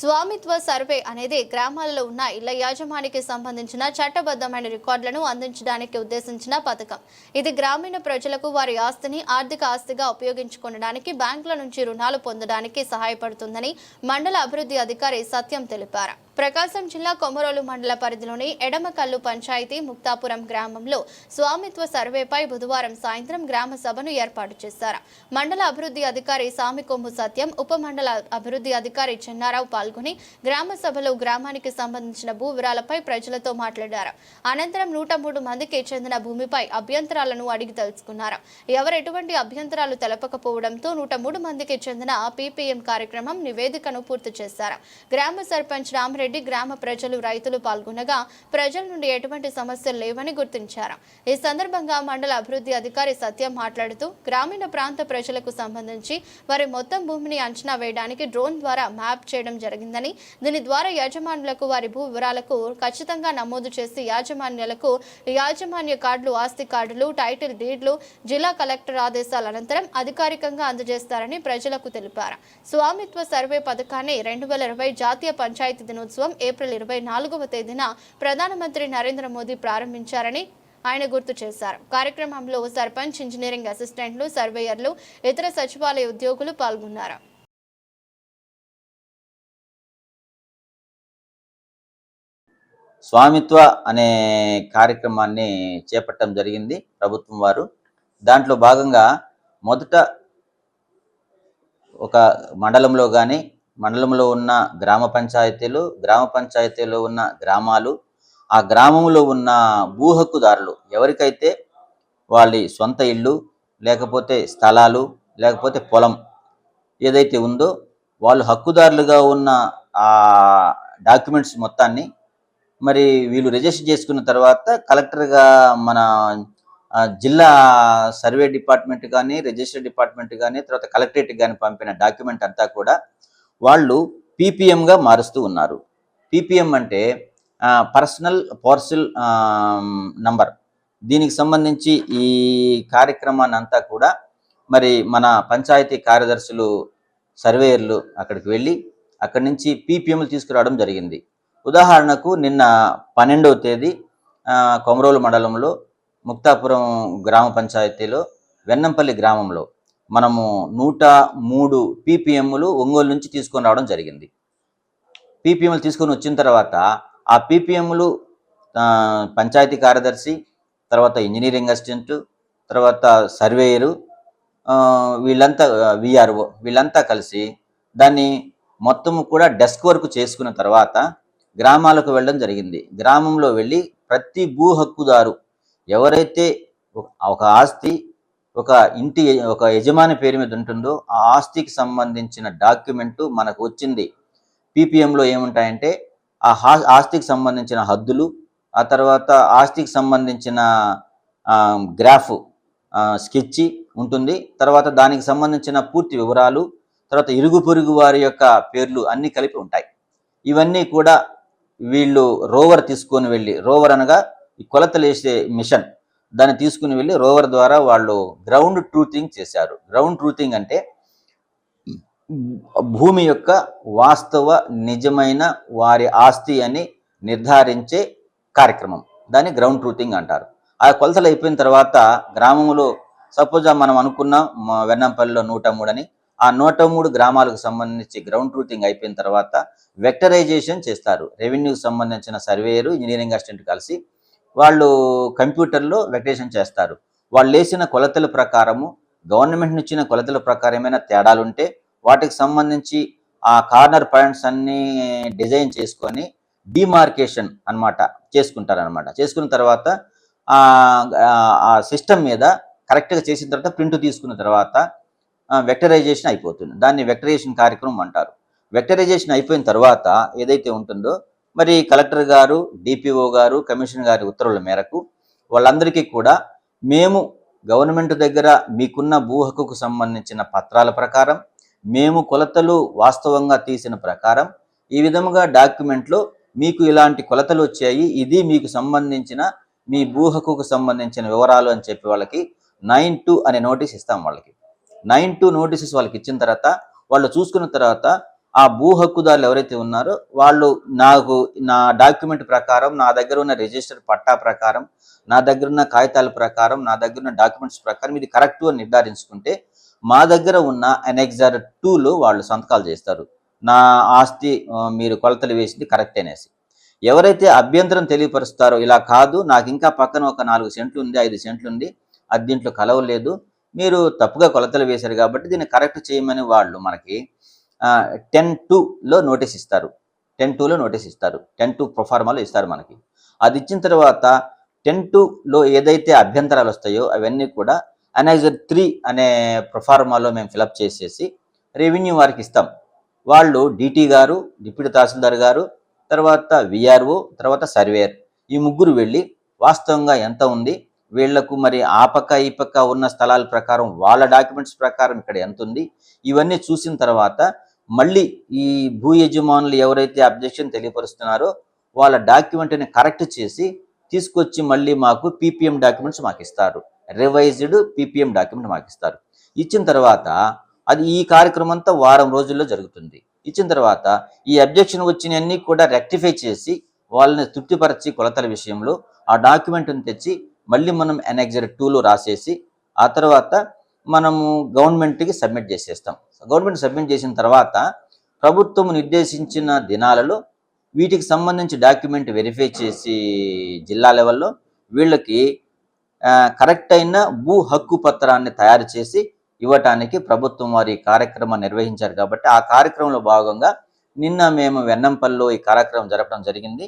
Swamitva survey అనేది గ్రామాలలో ఉన్న ఇళ్ళ యాజమానికి సంబంధించిన చట్టబద్ధమైన రికార్డులను అందించడానికి ఉద్దేశించిన పథకం. ఇది గ్రామీణ ప్రజలకు వారి ఆస్తిని ఆర్థిక ఆస్తిగా ఉపయోగించుకోవడానికి బ్యాంకుల నుంచి రుణాలు పొందడానికి సహాయపడుతుందని మండల అభివృద్ధి అధికారి సత్యం తెలిపారు. ప్రకాశం జిల్లా కొమరోలు మండల పరిధిలోని ఎడమకల్లు పంచాయతీ ముక్తాపురం గ్రామంలో స్వామిత్వ సర్వేపై బుధవారం సాయంత్రం గ్రామ సభను ఏర్పాటు చేశారు. మండల అభివృద్ధి అధికారి సామికొమ్ము సత్యం ఉప మండల అభివృద్ధి అధికారి చెన్నారావు పాల్గొని గ్రామ సభలో గ్రామానికి సంబంధించిన భూ వివరాలపై ప్రజలతో మాట్లాడారు. అనంతరం నూట మూడు మందికి చెందిన భూమిపై అభ్యంతరాలను అడిగి తెలుసుకున్నారు. ఎవరెటువంటి అభ్యంతరాలు తెలపకపోవడంతో నూట మూడు మందికి చెందిన పీపీఎం కార్యక్రమం నివేదికను పూర్తి చేశారు. గ్రామ సర్పంచ్ రామరెడ్డి గ్రామ ప్రజలు రైతులు పాల్గొనగా ప్రజల నుండి ఎటువంటి సమస్యలు లేవని గుర్తించారు. ఈ సందర్భంగా మండల అభివృద్ధి అధికారి సత్యం మాట్లాడుతూ గ్రామీణ ప్రాంత ప్రజలకు సంబంధించి వారి మొత్తం భూమిని అంచనా వేయడానికి డ్రోన్ ద్వారా మ్యాప్ చేయడం జరిగిందని దీని ద్వారా యాజమాన్యులకు వారి భూ వివరాలకు ఖచ్చితంగా నమోదు చేసి యాజమాన్యాలకు యాజమాన్య కార్డులు ఆస్తి కార్డులు టైటిల్ డీడ్లు జిల్లా కలెక్టర్ ఆదేశాల అనంతరం అధికారికంగా అందజేస్తారని ప్రజలకు తెలిపారు. స్వామిత్వ సర్వే పథకాన్ని రెండు వేల ఇరవై జాతీయ పంచాయతీ దినోత్సవం ఏప్రిల్ ఇరవై నాలుగవ తేదీన ప్రధానమంత్రి నరేంద్ర మోదీ ప్రారంభించారని ఆయన గుర్తు చేశారు. కార్యక్రమంలో సర్పంచ్ ఇంజనీరింగ్ అసిస్టెంట్లు సర్వేయర్లు ఇతర సచివాలయ ఉద్యోగులు పాల్గొన్నారు. స్వామిత్వ అనే కార్యక్రమాన్ని చేపట్టడం జరిగింది ప్రభుత్వం వారు. దాంట్లో భాగంగా మొదట ఒక మండలంలో కానీ మండలంలో ఉన్న గ్రామ పంచాయతీలు గ్రామ పంచాయతీలో ఉన్న గ్రామాలు ఆ గ్రామంలో ఉన్న భూ హక్కుదారులు ఎవరికైతే వాళ్ళ సొంత ఇల్లు లేకపోతే స్థలాలు లేకపోతే పొలం ఏదైతే ఉందో వాళ్ళు హక్కుదారులుగా ఉన్న ఆ డాక్యుమెంట్స్ మొత్తాన్ని మరి వీళ్ళు రిజిస్టర్ చేసుకున్న తర్వాత కలెక్టర్గా మన జిల్లా సర్వే డిపార్ట్మెంట్ కానీ రిజిస్టర్ డిపార్ట్మెంట్ కానీ తర్వాత కలెక్టరేట్ కానీ పంపిన డాక్యుమెంట్ అంతా కూడా వాళ్ళు పీపీఎంగా మారుస్తూ ఉన్నారు. పీపీఎం అంటే పర్సనల్ పార్సిల్ నంబర్ దీనికి సంబంధించి ఈ కార్యక్రమాన్ని అంతా కూడా మరి మన పంచాయతీ కార్యదర్శులు సర్వేయర్లు అక్కడికి వెళ్ళి అక్కడి నుంచి పీపీఎంలు తీసుకురావడం జరిగింది. ఉదాహరణకు నిన్న పన్నెండవ తేదీ కొమరోలు మండలంలో ముక్తాపురం గ్రామ పంచాయతీలో వెన్నంపల్లి గ్రామంలో మనము నూట మూడు పీపీఎంలు ఒంగోలు నుంచి తీసుకొని రావడం జరిగింది. పీపీఎంలు తీసుకొని వచ్చిన తర్వాత ఆ పీపీఎంలు పంచాయతీ కార్యదర్శి తర్వాత ఇంజనీరింగ్ అసిస్టెంట్ తర్వాత సర్వేయరు వీళ్ళంతా విఆర్ఓ వీళ్ళంతా కలిసి దాన్ని మొత్తము కూడా డెస్క్ వర్క్ చేసుకున్న తర్వాత గ్రామాలకు వెళ్ళడం జరిగింది. గ్రామంలో వెళ్ళి ప్రతి భూ హక్కుదారు ఎవరైతే ఒక ఆస్తి ఒక ఇంటి ఒక యజమాని పేరు మీద ఉంటుందో ఆ ఆస్తికి సంబంధించిన డాక్యుమెంట్ మనకు వచ్చింది. పీపీఎంలో ఏముంటాయంటే ఆ హా- ఆస్తికి సంబంధించిన హద్దులు ఆ తర్వాత ఆస్తికి సంబంధించిన గ్రాఫ్ స్కెచ్ ఉంటుంది. తర్వాత దానికి సంబంధించిన పూర్తి వివరాలు తర్వాత ఇరుగు పొరుగు వారి యొక్క పేర్లు అన్నీ కలిపి ఉంటాయి. ఇవన్నీ కూడా వీళ్ళు రోవర్ తీసుకొని వెళ్ళి రోవర్ అనగా ఈ కొలతలు వేసే మిషన్. దాన్ని తీసుకుని వెళ్ళి రోవర్ ద్వారా వాళ్ళు గ్రౌండ్ ట్రూతింగ్ చేశారు. గ్రౌండ్ ట్రూతింగ్ అంటే భూమి యొక్క వాస్తవ నిజమైన వారి ఆస్తి అని నిర్ధారించే కార్యక్రమం. దాన్ని గ్రౌండ్ ట్రూతింగ్ అంటారు. ఆ కొలతలు అయిపోయిన తర్వాత గ్రామంలో సపోజ్ మనం అనుకున్నాం వెన్నంపల్లిలో నూట మూడు అని ఆ నూట మూడు గ్రామాలకు సంబంధించి గ్రౌండ్ ట్రూతింగ్ అయిపోయిన తర్వాత వెక్టరైజేషన్ చేస్తారు. రెవెన్యూకి సంబంధించిన సర్వేయరు ఇంజనీరింగ్ అసిస్టెంట్ కలిసి వాళ్ళు కంప్యూటర్లో వెక్టరేషన్ చేస్తారు. వాళ్ళు వేసిన కొలతల ప్రకారము గవర్నమెంట్ ఇచ్చిన కొలతల ప్రకారం ఏమైనా తేడాలుంటే వాటికి సంబంధించి ఆ కార్నర్ పాయింట్స్ అన్నీ డిజైన్ చేసుకొని డిమార్కేషన్ అన్నమాట చేసుకుంటారనమాట చేసుకున్న తర్వాత ఆ సిస్టమ్ మీద కరెక్ట్గా చేసిన తర్వాత ప్రింట్ తీసుకున్న తర్వాత వెక్టరైజేషన్ అయిపోతుంది. దాన్ని వెక్టరైజేషన్ కార్యక్రమం అంటారు. వెక్టరైజేషన్ అయిపోయిన తర్వాత ఏదైతే ఉంటుందో మరి కలెక్టర్ గారు డిపిఓ గారు కమిషన్ గారి ఉత్తర్వుల మేరకు వాళ్ళందరికీ కూడా మేము గవర్నమెంట్ దగ్గర మీకున్న భూ హక్కుకు సంబంధించిన పత్రాల ప్రకారం మేము కొలతలు వాస్తవంగా తీసిన ప్రకారం ఈ విధముగా డాక్యుమెంట్లో మీకు ఇలాంటి కొలతలు వచ్చాయి ఇది మీకు సంబంధించిన మీ భూ హక్కుకు సంబంధించిన వివరాలు అని చెప్పి వాళ్ళకి నైన్ టూ అనే నోటీస్ ఇస్తాం వాళ్ళకి. నైన్ టూ నోటీసెస్ వాళ్ళకి ఇచ్చిన తర్వాత వాళ్ళు చూసుకున్న తర్వాత ఆ భూ హక్కుదారులు ఎవరైతే ఉన్నారో వాళ్ళు నాకు నా డాక్యుమెంట్ ప్రకారం నా దగ్గర ఉన్న రిజిస్టర్ పట్టా ప్రకారం నా దగ్గర ఉన్న కాగితాల ప్రకారం నా దగ్గర ఉన్న డాక్యుమెంట్స్ ప్రకారం ఇది కరెక్ట్ అని నిర్ధారించుకుంటే మా దగ్గర ఉన్న ఎనెక్జర్ టూలో వాళ్ళు సంతకాలు చేస్తారు. నా ఆస్తి మీరు కొలతలు వేసింది కరెక్ట్ అనేసి. ఎవరైతే అభ్యంతరం తెలియపరుస్తారో ఇలా కాదు నాకు ఇంకా పక్కన ఒక నాలుగు సెంట్లు ఉంది ఐదు సెంట్లు ఉంది అది దీంట్లో కలవలేదు మీరు తప్పుగా కొలతలు వేశారు కాబట్టి దీన్ని కరెక్ట్ చేయమని వాళ్ళు మనకి టెన్ టూలో నోటీస్ ఇస్తారు. టెన్ టూలో నోటీస్ ఇస్తారు. టెన్ టూ ప్రొఫార్మాలో ఇస్తారు మనకి. అది ఇచ్చిన తర్వాత టెన్ టూలో ఏదైతే అభ్యంతరాలు వస్తాయో అవన్నీ కూడా అనైజర్ త్రీ అనే ప్రొఫార్మాలో మేము ఫిలప్ చేసేసి రెవెన్యూ వారికి ఇస్తాం. వాళ్ళు డీటీ గారు డిప్యూటీ తహసీల్దార్ గారు తర్వాత విఆర్ఓ తర్వాత సర్వేయర్ ఈ ముగ్గురు వెళ్ళి వాస్తవంగా ఎంత ఉంది? వీళ్ళకు మరి ఆ పక్క ఈ పక్క ఉన్న స్థలాల ప్రకారం వాళ్ళ డాక్యుమెంట్స్ ప్రకారం ఇక్కడ ఎంత ఉంది? ఇవన్నీ చూసిన తర్వాత మళ్ళీ ఈ భూ యజమానులు ఎవరైతే అబ్జెక్షన్ తెలియపరుస్తున్నారో వాళ్ళ డాక్యుమెంట్ని కరెక్ట్ చేసి తీసుకొచ్చి మళ్ళీ మాకు పీపీఎం డాక్యుమెంట్స్ మాకు ఇస్తారు. రివైజ్డ్ పీపీఎం డాక్యుమెంట్ మాకు ఇస్తారు. ఇచ్చిన తర్వాత అది ఈ కార్యక్రమం అంతా వారం రోజుల్లో జరుగుతుంది. ఇచ్చిన తర్వాత ఈ అబ్జెక్షన్ వచ్చినవన్నీ కూడా రెక్టిఫై చేసి వాళ్ళని తృప్తిపరచి కొలతల విషయంలో ఆ డాక్యుమెంట్ని తెచ్చి మళ్ళీ మనం ఎనెక్జర్ టూలో రాసేసి ఆ తర్వాత మనము గవర్నమెంట్కి సబ్మిట్ చేసేస్తాం. గవర్నమెంట్ సబ్మిట్ చేసిన తర్వాత ప్రభుత్వం నిర్దేశించిన దినాలలో వీటికి సంబంధించి డాక్యుమెంట్ వెరిఫై చేసి జిల్లా లెవెల్లో వీళ్ళకి కరెక్ట్ అయిన భూ హక్కు పత్రాన్ని తయారు చేసి ఇవ్వటానికి ప్రభుత్వం వారి కార్యక్రమం నిర్వహించారు. కాబట్టి ఆ కార్యక్రమంలో భాగంగా నిన్న మేము వెన్నంపల్లిలో ఈ కార్యక్రమం జరపడం జరిగింది.